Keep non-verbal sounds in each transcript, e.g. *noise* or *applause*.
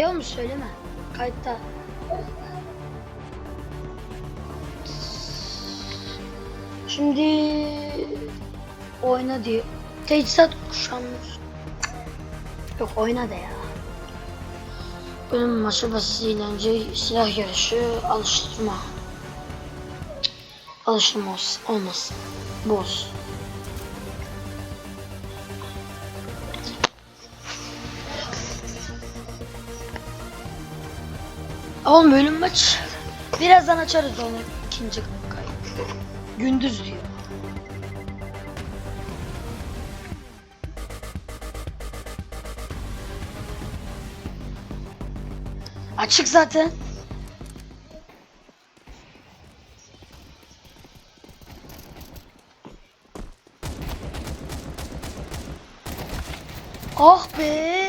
Ne olmuş söyleme. Kayıtta. Şimdi oyna diyor. Teçhizat kuşanmış. Yok oyna de ya. Bölüm maçı basit eğlence, silah yarışı, alıştırma. Alıştırma olsun, olmasın. Boz. Oğlum bölüm maç. Birazdan açarız onu ikinci kayıt. Gündüz diyor. Açık zaten. Ah be.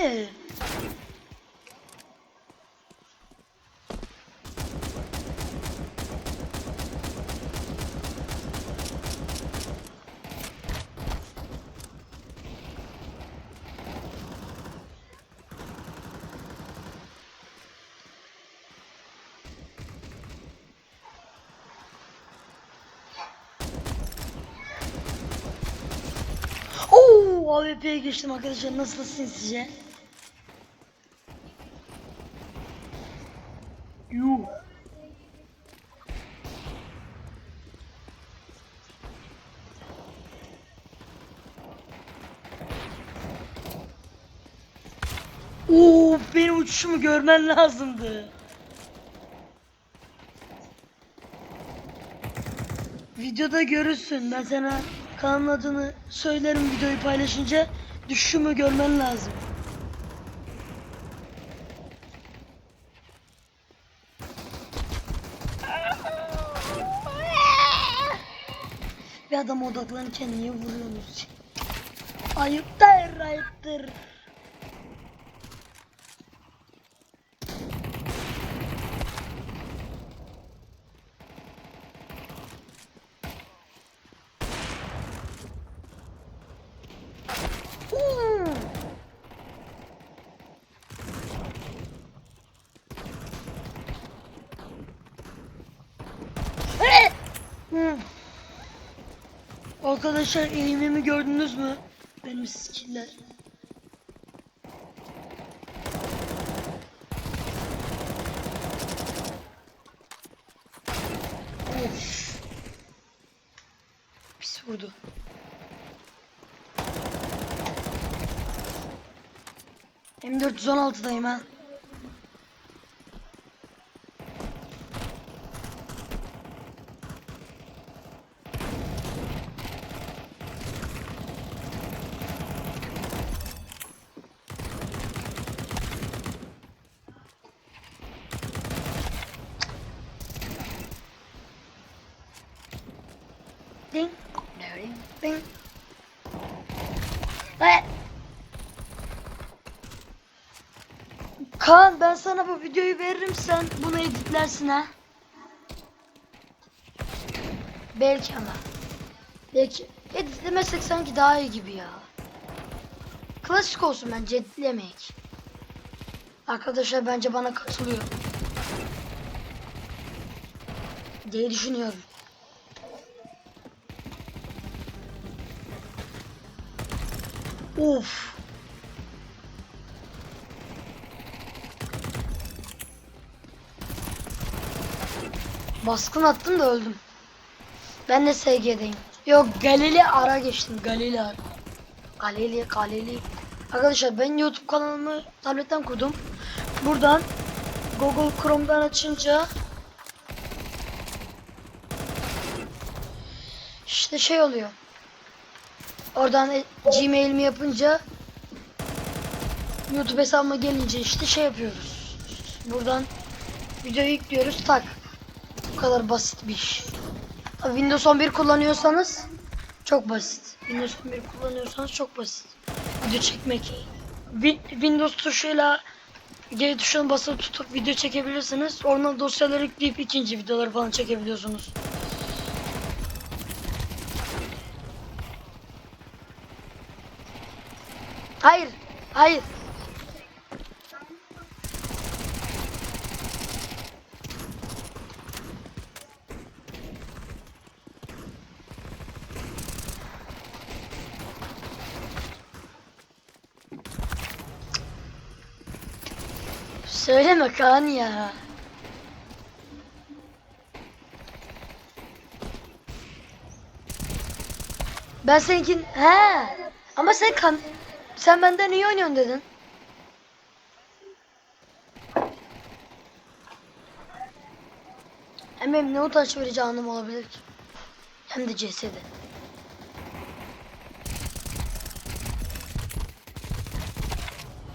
Oo, AWP'ye geçtim arkadaşlar. Nasıl sizce? Yuh. Oo, benim uçuşumu görmen lazımdı. Videoda görürsün. Ben sana kanalın adını söylerim videoyu paylaşınca düşüşümü görmen lazım. Bir adam odaklanırken niye vuruyorsunuz? Ayıptır, ayıptır. Arkadaşlar eğimimi gördünüz mü? Benim skiller. Of. Pis vurdu. M416'dayım ha. Evet. Kaan ben sana bu videoyu veririm sen bunu editlersin ha. Belki ama. Belki editlemezsek sanki daha iyi gibi ya. Klasik olsun bence editlemek. Arkadaşlar bence bana katılıyor. diye düşünüyorum. Of. Baskın attım da öldüm. Ben de SG'deyim. Yok Galili ara geçtim. Galili ara. Galili, Galili. Arkadaşlar ben YouTube kanalımı tabletten kurdum. Buradan Google Chrome'dan açınca işte şey oluyor. Oradan e- Gmail'imi yapınca YouTube hesabıma gelince işte şey yapıyoruz. Buradan video yüklüyoruz tak. Bu kadar basit bir iş. Tabii Windows 11 kullanıyorsanız çok basit. Windows 11 kullanıyorsanız çok basit. Video çekmek. Wi- Windows tuşuyla G tuşuna basılı tutup video çekebilirsiniz. Oradan dosyaları yükleyip ikinci videoları falan çekebiliyorsunuz. Hayır. Hayır. Söyleme Kaan ya. Ben seninkin he ama sen kan sen benden iyi oynuyorsun dedin. Hem benim ne utanç verici anım olabilir ki. Hem de CS'de.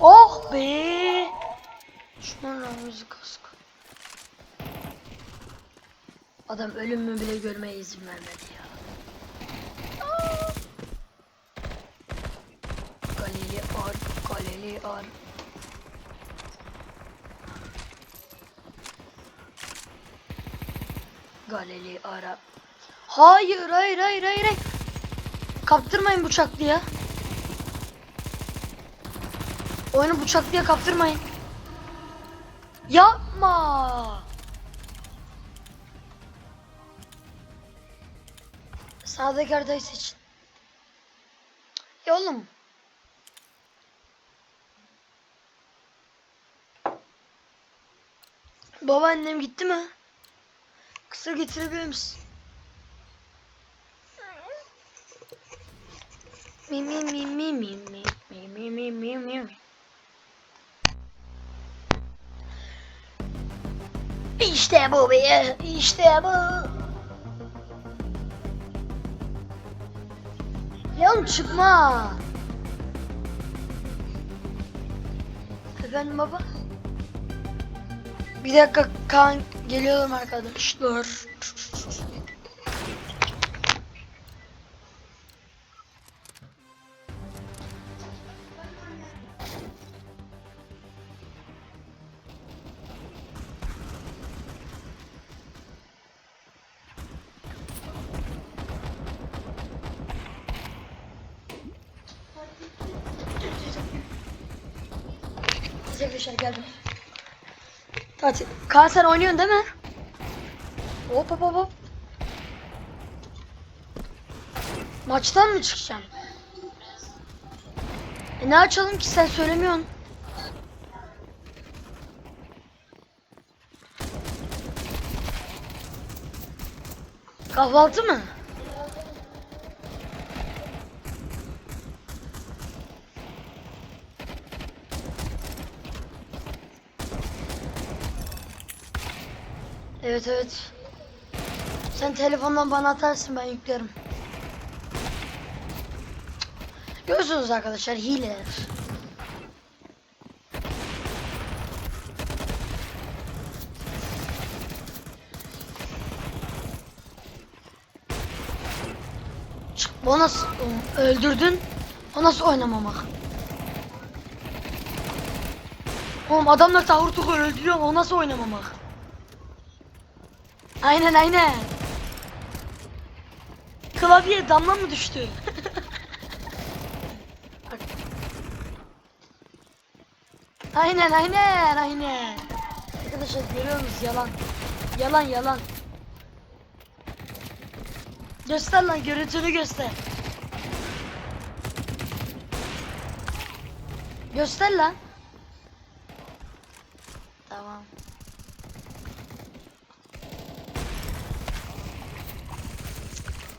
Oh be! Düşman ramazı kaskı. Adam ölümü bile görmeye izin vermedi ya. Galili ar. Galili ara. Hayır, hayır, hayır, hayır. hayır. Kaptırmayın bıçaklıya. Oyunu bıçaklıya kaptırmayın. Yapma. Sağdaki haritayı seçin. Ya oğlum. Babaannem gitti mi? Kısa getirebilir misin? Mi mi mi mi mi mi mi mi mi mi mi. İşte bu be, işte bu. Leon çıkma. Efendim baba? Bir dakika kan geliyorum arkadaşlar. Arkadaşlar geldim. Tatil. Kaan sen oynuyorsun değil mi? Hop hop hop. Maçtan mı çıkacağım? E ne açalım ki sen söylemiyorsun. Kahvaltı mı? Evet evet. Sen telefondan bana atarsın ben yüklerim. Görüyorsunuz arkadaşlar hileler. Çık, O nasıl öldürdün? O nasıl oynamamak? Oğlum adamlar tahur tukur öldürüyor o nasıl oynamamak? Aynen aynen. Klavye damla mı düştü? *laughs* Aynen aynen aynen. Arkadaşlar görüyor musunuz yalan. Yalan yalan. Göster lan görüntünü göster. Göster lan.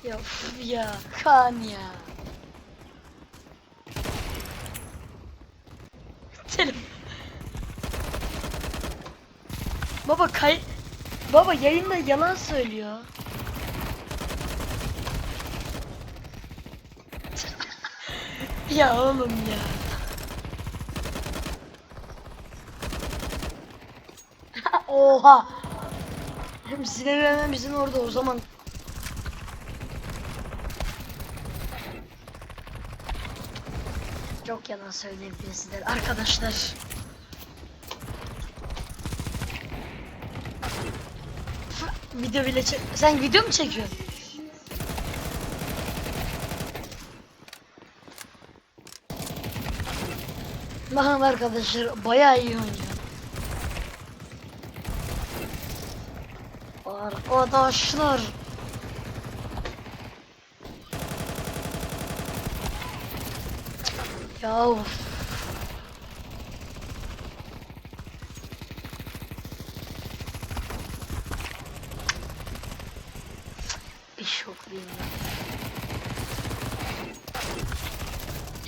Ya ya kan ya. Telefon. Baba kay Baba yayında yalan söylüyor. *laughs* ya oğlum ya. *laughs* Oha. Hem Sinan hemen bizim orada o zaman. Çok yalan söyleyebilirsiniz arkadaşlar. Video bile çek... Sen video mu çekiyorsun? Bakın arkadaşlar bayağı iyi oynuyor. Arkadaşlar. Ya. Bir şok değil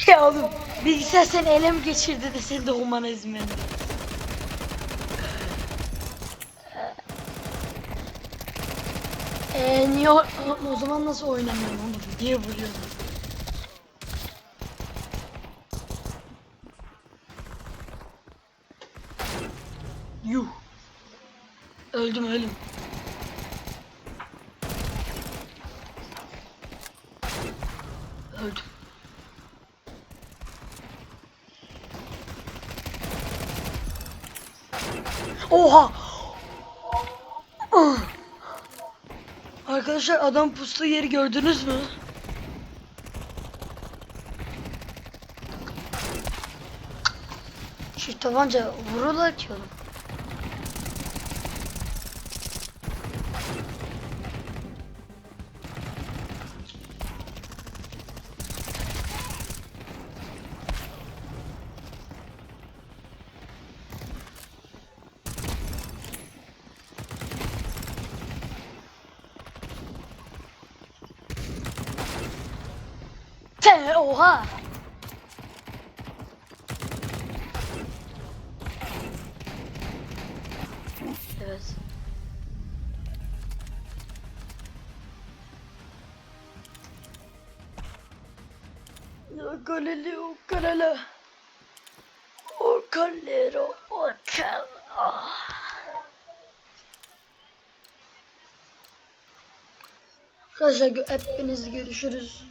Ya oğlum bilgisayar seni ele mi geçirdi de seni de humanizm Eee niye o, o zaman nasıl oynamıyorum onu niye vuruyorum? Yuh. Öldüm öldüm. Öldüm. Oha! Arkadaşlar adam puslu yeri gördünüz mü? Şu tabanca vururlar ki oğlum. Te oha. Evet. Galileo Galileo. O Galileo o. Ah. Arkadaşlar hepiniz görüşürüz.